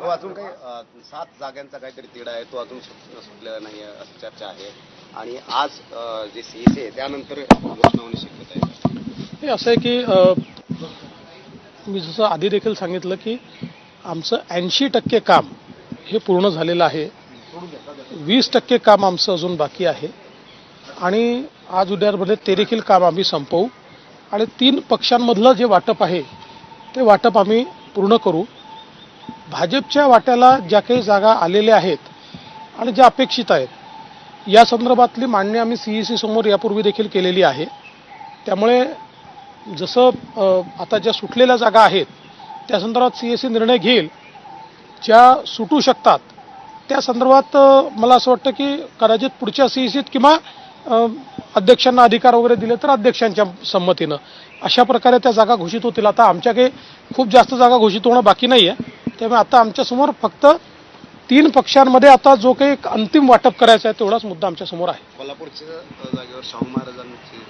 हो अजून काही सात जागांचा काहीतरी तिढा आहे तो अजून सुटलेला नाही आहे अशी चर्चा आहे. आणि आज जे सीएसी आहे त्यानंतर घोषणा होणे शक्यता आहे. हे असं आहे की मी जसं आधी देखील सांगितलं की आमचं ऐंशी टक्के काम हे पूर्ण झालेलं आहे. वीस टक्के काम आमचं अजून बाकी आहे. आणि आज उद्यामध्ये ते देखील काम आम्ही संपवू. आणि तीन पक्षांमधलं जे वाटप आहे ते वाटप आम्ही पूर्ण करू. भाजपच्या वाट्याला ज्या काही जागा आलेल्या आहेत आणि ज्या अपेक्षित आहेत या संदर्भातली मांडणी आम्ही सी एस सी समोर यापूर्वी देखील केलेली आहे. त्यामुळे जसं आता ज्या सुटलेल्या जागा आहेत त्या संदर्भात सी एस सी निर्णय घेईल ज्या सुटू शकतात त्या संदर्भात मला असं वाटतं की कदाचित पुढच्या सी सीत किंवा अध्यक्षांना अधिकार वगैरे दिले तर अध्यक्षांच्या संमतीनं. अशा प्रकारे त्या जागा घोषित होतील. आता आमच्या काही खूप जास्त जागा घोषित होणं बाकी नाही आहे त्यामुळे आता आमच्यासमोर फक्त तीन पक्षांमध्ये आता जो काही अंतिम वाटप करायचा आहे तेवढाच मुद्दा आमच्यासमोर आहे. कोल्हापूरच्या जागेवर शाहू महाराजांची